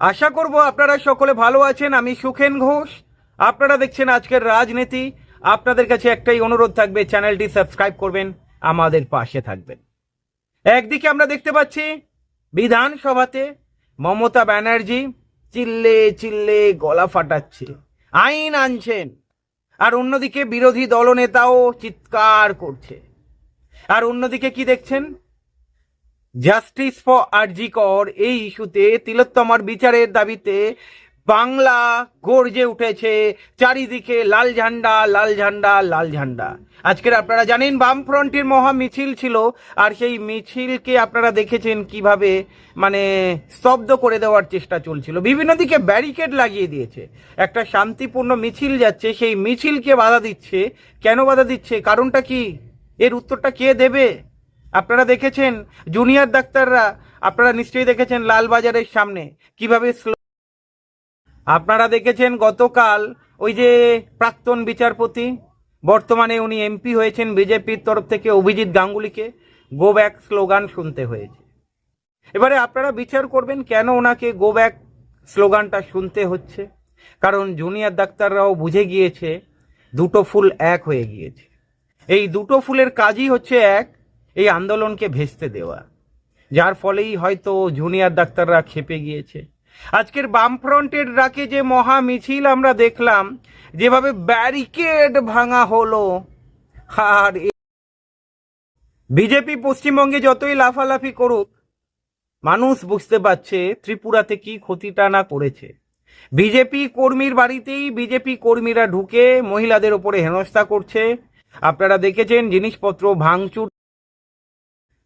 আশা করব আপনারা সকলে ভালো আছেন, আমি সুখেন ঘোষ। আপনারা দেখছেন আজকের রাজনীতি। আপনাদের কাছে একটাই অনুরোধ থাকবে, চ্যানেলটি সাবস্ক্রাইব করবেন, আমাদের পাশে থাকবেন। একদিকে আমরা দেখতে পাচ্ছি বিধানসভাতে মমতা ব্যানার্জি চিল্লে চিল্লে গলা ফাটাচ্ছে, আইন আনছেন। আর অন্যদিকে বিরোধী দলনেতাও চিৎকার করছে। আর অন্যদিকে কি দেখছেন? জাস্টিস ফর আরজি কর এই ইস্যুতে তিলোত্তমার বিচারের দাবিতে বাংলা গর্জে উঠেছে চারিদিকে লাল ঝান্ডা লাল ঝান্ডা লাল ঝান্ডা। আজকের আপনারা জানেন বামফ্রন্টের মহা মিছিল ছিল আর সেই মিছিলকে আপনারা দেখেছেন কীভাবে মানে স্তব্ধ করে দেওয়ার চেষ্টা চলছিল। বিভিন্ন দিকে ব্যারিকেড লাগিয়ে দিয়েছে। একটা শান্তিপূর্ণ মিছিল যাচ্ছে, সেই মিছিলকে বাধা দিচ্ছে। কেন বাধা দিচ্ছে? কারণটা কি? এর উত্তরটা কে দেবে? আপনারা দেখেছেন জুনিয়র ডাক্তাররা, আপনারা নিশ্চয়ই দেখেছেন লালবাজারের সামনে, কীভাবে আপনারা দেখেছেন গতকাল ওই যে প্রাক্তন বিচারপতি, বর্তমানে উনি এমপি হয়েছেন বিজেপির তরফ থেকে অভিজিৎ গাঙ্গুলিকে গো ব্যাক স্লোগান শুনতে হয়েছে। এবারে আপনারা বিচার করবেন কেন ওনাকে গো ব্যাক স্লোগানটা শুনতে হচ্ছে? কারণ জুনিয়র ডাক্তাররাও বুঝে গিয়েছে, দুটো ফুল এক হয়ে গিয়েছে। এই দুটো ফুলের কাজই হচ্ছে এক এই আন্দোলনকে ভেস্তে দেওয়া, যার ফলেই হয়তো জুনিয়র ডাক্তাররা খেপে গিয়েছে। আজকের বামফ্রন্টের ডাকে যে মহা মিছিল আমরা দেখলাম, যেভাবে ব্যারিকেড ভাঙা হলো, আর বিজেপি পশ্চিমবঙ্গে যতই লাফালাফি করুক, মানুষ বুঝতে পারছে ত্রিপুরাতে কি ক্ষতিটা না করেছে। বিজেপি কর্মীর বাড়িতেই বিজেপি কর্মীরা ঢুকে মহিলাদের ওপরে হেনস্থা করছে। আপনারা দেখেছেন জিনিসপত্র ভাঙচুর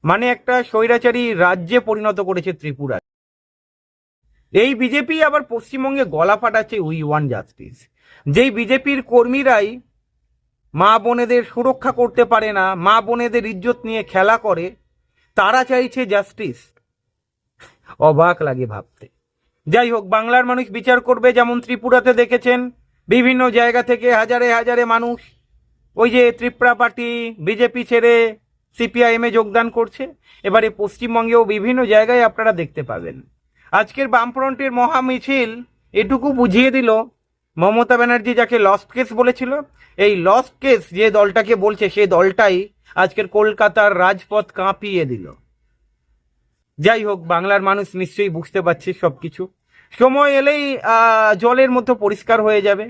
মানে একটা স্বৈরাচারী রাজ্যে পরিণত করেছে ত্রিপুরা। এই বিজেপি আবার পশ্চিমবঙ্গে গলা ফাটাচ্ছে উই ওয়ান জাস্টিস। যেই বিজেপির কর্মীরাই মা বোনেদের সুরক্ষা করতে পারে না, মা বোনেদের ইজ্জত নিয়ে খেলা করে, তারা চাইছে জাস্টিস। অবাক লাগে ভাবতে। যাই হোক, বাংলার মানুষ বিচার করবে যেমন ত্রিপুরাতে দেখেছেন, বিভিন্ন জায়গা থেকে হাজারে হাজারে মানুষ, ওই যে ত্রিপুরা পার্টি, বিজেপি ছেড়ে সিপিআইএমে যোগদান করছে। এবারে পশ্চিমবঙ্গেও বিভিন্ন জায়গায় আপনারা দেখতে পাবেন। আজকের বামফ্রন্টের মহা মিছিল এটুকু বুঝিয়ে দিল মমতা ব্যানার্জি যাকে লস্ট কেস বলেছিল। এই লস্ট কেস যে দলটাকে বলছে সেই দলটাই আজকের কলকাতার রাজপথ কাঁপিয়ে দিল। যাই হোক, বাংলার মানুষ নিশ্চয়ই বুঝতে পারছে সব কিছু সময় এলেই জলের মতো পরিষ্কার হয়ে যাবে।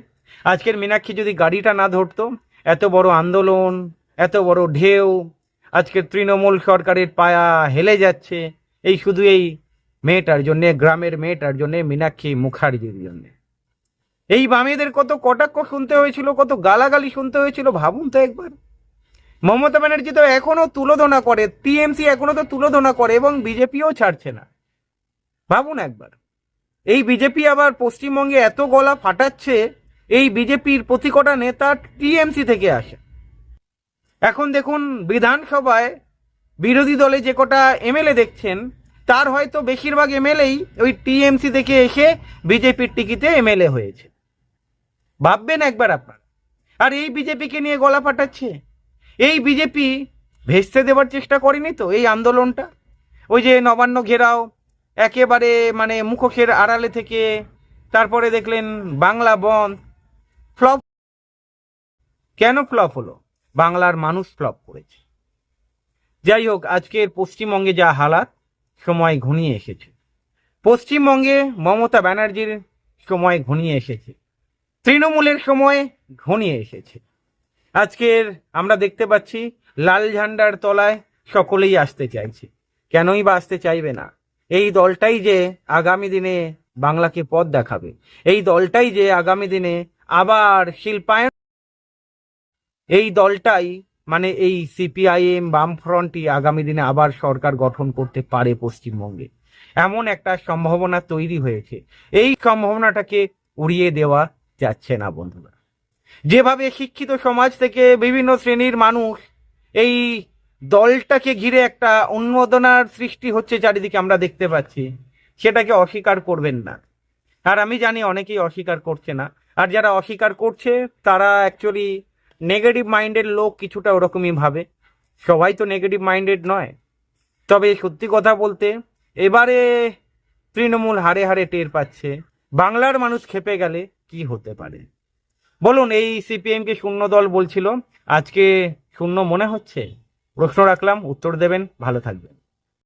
আজকের মীনাক্ষী যদি গাড়িটা না ধরতো, এত বড় আন্দোলন, এত বড় ঢেউ আজকের তৃণমূল সরকারের পায়া হেলে যাচ্ছে। এই শুধু এই মেয়েটার জন্যে, গ্রামের মেয়েটার জন্যে, মীনাক্ষী মুখার্জির জন্যে। এই বামেদের কত কটাক্ষ শুনতে হয়েছিল, কত গালাগালি শুনতে হয়েছিল, ভাবুন তো একবার। মমতা ব্যানার্জি তো এখনও তুলোধনা করে, টিএমসি এখনও তো তুলোধনা করে এবং বিজেপিও ছাড়ছে না। ভাবুন একবার। এই বিজেপি আবার পশ্চিমবঙ্গে এত গলা ফাটাচ্ছে, এই বিজেপির প্রতি কটা নেতা টিএমসি থেকে আসে। এখন দেখুন, বিধানসভায় বিরোধী দলে যে কটা এমএলএ দেখছেন, তার হয়তো বেশিরভাগ এমএলএই ওই টিএমসি থেকে এসে বিজেপির টিকিতে এমএলএ হয়েছে। ভাববেন একবার আপনার। আর এই বিজেপিকে নিয়ে গলা ফাটাচ্ছে? এই বিজেপি ভেস্তে দেওয়ার চেষ্টা করেনি তো এই আন্দোলনটা? ওই যে নবান্ন ঘেরাও, একেবারে মানে মুখোশের আড়ালে থেকে, তারপরে দেখলেন বাংলা বন্ধ, ফ্লপ। কেন ফ্লপ হলো? বাংলার মানুষ ফ্লপ করেছে। যাই হোক, আজকের পশ্চিমবঙ্গে যা হালাত, সময় ঘনিয়ে এসেছে। পশ্চিমবঙ্গে মমতা ব্যানার্জির সময় ঘনিয়ে এসেছে। তৃণমূলের সময় ঘনিয়ে এসেছে। আজকের আমরা দেখতে পাচ্ছি, লাল ঝান্ডার তলায় সকলেই আসতে চাইছে। কেনই বা আসতে চাইবে না? এই দলটাই যে আগামী দিনে বাংলাকে পথ দেখাবে, এই দলটাই যে আগামী দিনে আবার শিল্পায়ন এই দলটাই মানে এই সিপিআইএম বামফ্রন্টই আগামী দিনে আবার সরকার গঠন করতে পারে পশ্চিমবঙ্গে। এমন একটা সম্ভাবনা তৈরি হয়েছে। এই সম্ভাবনাটাকে উড়িয়ে দেওয়া যাচ্ছে না বন্ধুরা। যেভাবে শিক্ষিত সমাজ থেকে বিভিন্ন শ্রেণির মানুষ এই দলটাকে ঘিরে একটা উন্মোদনার সৃষ্টি হচ্ছে চারিদিকে আমরা দেখতে পাচ্ছি, সেটাকে অস্বীকার করবেন না। আর আমি জানি অনেকেই অস্বীকার করছে না। আর যারা অস্বীকার করছে, তারা অ্যাকচুয়ালি নেগেটিভ মাইন্ডের লোক কিছুটা ওরকমই ভাবে। সবাই তো নেগেটিভ মাইন্ডেড নয়। তবে সত্যি কথা বলতে, এবারে তৃণমূল হারে হারে টের পাচ্ছে। বাংলার মানুষ খেপে গেলে কি হতে পারে? বলুন, এই সিপিএম কে শূন্য দল বলছিল, আজকে শূন্য মনে হচ্ছে? প্রশ্ন রাখলাম, উত্তর দেবেন, ভালো থাকবেন।